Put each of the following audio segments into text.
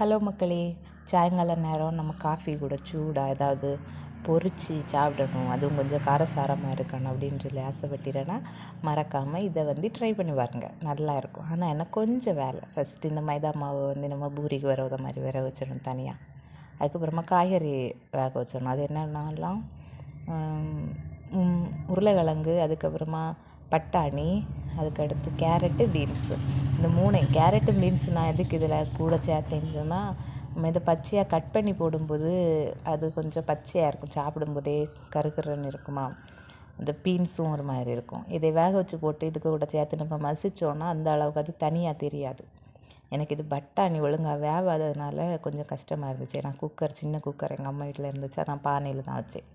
Hello மக்களே சாயங்கால நேரம் நம்ம காஃபி கூட சூடாக ஏதாவது பொரித்து சாப்பிடணும். அதுவும் கொஞ்சம் காரசாரமாக இருக்கணும் அப்படின்னு சொல்லி ஆசைப்பட்டீங்கன்னா மறக்காமல் இதை வந்து ட்ரை பண்ணி பாருங்க. நல்லா இருக்கும். ஆனால் என்ன கொஞ்சம் வேலை. ஃபஸ்ட்டு இந்த மைதா மாவு வந்து நம்ம பூரிக்கு வர மாதிரி வேற வச்சிடணும் தனியாக அதுக்கப்புறமா காய்கறி வேக வச்சிடணும். அது என்னென்னலாம் உருளைக்கிழங்கு அதுக்கப்புறமா பட்டாணி அதுக்கடுத்து கேரட்டு பீன்ஸு. இந்த மூணு கேரட்டு பீன்ஸ் நான் எதுக்கு இதில் கூட சேர்த்தேன்னு சொன்னால் நம்ம இதை பச்சையாக கட் பண்ணி போடும்போது அது கொஞ்சம் பச்சையாக இருக்கும். சாப்பிடும்போதே கருகருன்னு இருக்குமா? இந்த பீன்ஸும் ஒரு மாதிரி இருக்கும். இதை வேக வச்சு போட்டு இதுக்கு கூட சேர்த்து நம்ம மசித்தோன்னா அந்த அளவுக்கு அது தனியாக தெரியாது. எனக்கு இது பட்டாணி ஒழுங்காக வேவாததுனால கொஞ்சம் கஷ்டமாக இருந்துச்சு. ஏன்னா குக்கர் சின்ன குக்கர் எங்கள் அம்மா வீட்டில் இருந்துச்சு. நான் பானையில் தான் வச்சேன்.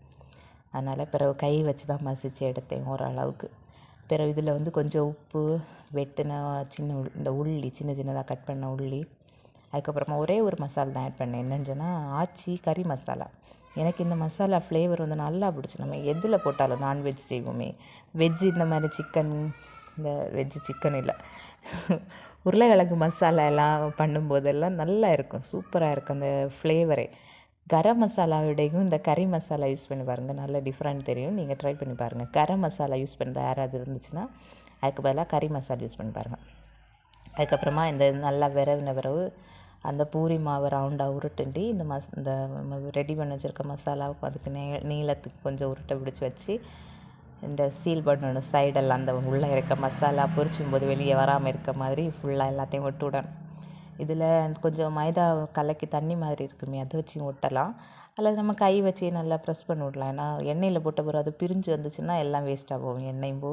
அதனால் பிறகு கை வச்சு தான் மசித்து எடுத்தேன் ஓரளவுக்கு. பிறகு இதில் வந்து கொஞ்சம் உப்பு வெட்டின சின்ன உள் இந்த உள்ளி சின்ன சின்னதாக கட் பண்ண உள்ளி அதுக்கப்புறமா ஒரே ஒரு மசாலா தான் ஆட் பண்ணேன். என்னென்னு சொன்னால் ஆச்சி கறி மசாலா. எனக்கு இந்த மசாலா ஃப்ளேவர் வந்து நல்லா பிடிச்சி நம்ம எதில் போட்டாலும் நான்வெஜ் செய்வோமே. வெஜ்ஜு இந்த மாதிரி சிக்கன் இந்த வெஜ்ஜு சிக்கன் இல்லை. உருளைக்கிழங்கு மசாலா எல்லாம் பண்ணும்போதெல்லாம் நல்லா இருக்கும். சூப்பராக இருக்கும் அந்த ஃப்ளேவரே கரம் மசாலாவோடையும் இந்த கறி மசாலா யூஸ் பண்ணி பாருங்கள் நல்ல டிஃப்ரெண்ட் தெரியும். நீங்கள் ட்ரை பண்ணி பாருங்கள் கரம் மசாலா யூஸ் பண்ணுறது யாராவது இருந்துச்சுன்னா அதுக்கு பதிலாக கறி மசாலா யூஸ் பண்ணி பாருங்கள் அதுக்கப்புறமா இந்த நல்லா விரவின விரவு அந்த பூரி மாவு ரவுண்டாக உருட்டுண்டி இந்த மஸ் இந்த ரெடி பண்ணி வச்சுருக்க மசாலாவுக்கு அதுக்கு நே நீளத்துக்கு கொஞ்சம் உருட்டை பிடிச்சி வச்சு இந்த சீல் பண்ணணும். சைடெல்லாம் அந்த உள்ளே இருக்க மசாலா பொரிச்சும் போது வெளியே வராமல் இருக்க மாதிரி ஃபுல்லாக எல்லாத்தையும் விட்டு விடணும். இதில் கொஞ்சம் மைதா கலக்கி தண்ணி மாதிரி இருக்குமே அதை வச்சு ஒட்டலாம். அல்லது நம்ம கை வச்சு நல்லா ப்ரெஸ் பண்ணி விடலாம். ஏன்னா எண்ணெயில் போட்ட பிறகு அது பிரிஞ்சு வந்துச்சுன்னா எல்லாம் வேஸ்ட்டாக போகும். எண்ணெயும் போ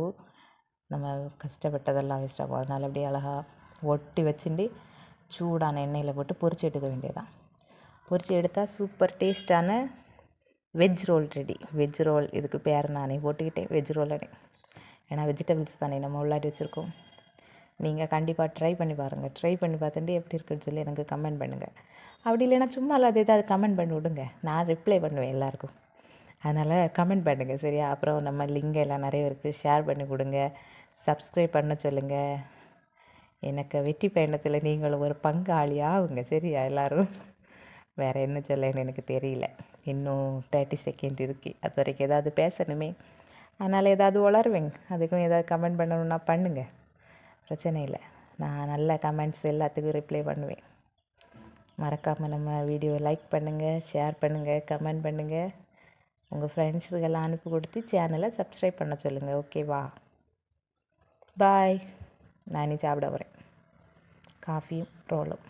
நம்ம கஷ்டப்பட்டதெல்லாம் வேஸ்ட்டாக போகும். அதனால் அப்படியே அழகாக ஒட்டி வச்சுட்டு சூடான எண்ணெயில் போட்டு பொரிச்சு எடுக்க வேண்டியதான் பொரிச்சு எடுத்தால் சூப்பர் டேஸ்ட்டான veg roll ready veg roll இதுக்கு பேர் நானே போட்டுக்கிட்டேன். வெஜ் ரோல் ஏன்னா வெஜிடபிள்ஸ் தானே நம்ம உள்ளாடி வச்சுருக்கோம். நீங்கள் கண்டிப்பாக ட்ரை பண்ணி பாருங்கள் ட்ரை பண்ணி பார்த்துட்டு எப்படி இருக்குன்னு சொல்லி எனக்கு கமெண்ட் பண்ணுங்கள் அப்படி இல்லைன்னா சும்மா இல்லாத ஏதாவது கமெண்ட் பண்ணி விடுங்க. நான் ரிப்ளை பண்ணுவேன் எல்லாருக்கும். அதனால் கமெண்ட் பண்ணுங்கள் சரியா? அப்புறம் நம்ம லிங்க் எல்லாம் நிறைய இருக்குது ஷேர் பண்ணி கொடுங்க. சப்ஸ்கிரைப் பண்ண சொல்லுங்கள் எனக்கு வெற்றி பயணத்தில் நீங்களும் ஒரு பங்காளியாகுங்க சரியா எல்லோரும்? வேறு என்ன சொல்லன்னு எனக்கு தெரியல. இன்னும் தேர்ட்டி செகண்ட் இருக்குது அது வரைக்கும் ஏதாவது பேசணுமே. அதனால் ஏதாவது உளருவேங்க அதுக்கும் ஏதாவது கமெண்ட் பண்ணணுன்னா பண்ணுங்கள் பிரச்சனை இல்லை. நான் நல்ல கமெண்ட்ஸ் எல்லாத்துக்கும் ரிப்ளை பண்ணுவேன். மறக்காமல் நம்ம வீடியோ லைக் பண்ணுங்கள் ஷேர் பண்ணுங்கள் கமெண்ட் பண்ணுங்கள் உங்கள் ஃப்ரெண்ட்ஸுக்கெல்லாம் அனுப்பி கொடுத்து சேனலை சப்ஸ்கிரைப் பண்ண சொல்லுங்கள் ஓகேவா பாய் நான் சாப்பிட வரேன் காஃபியும் ரோலும்.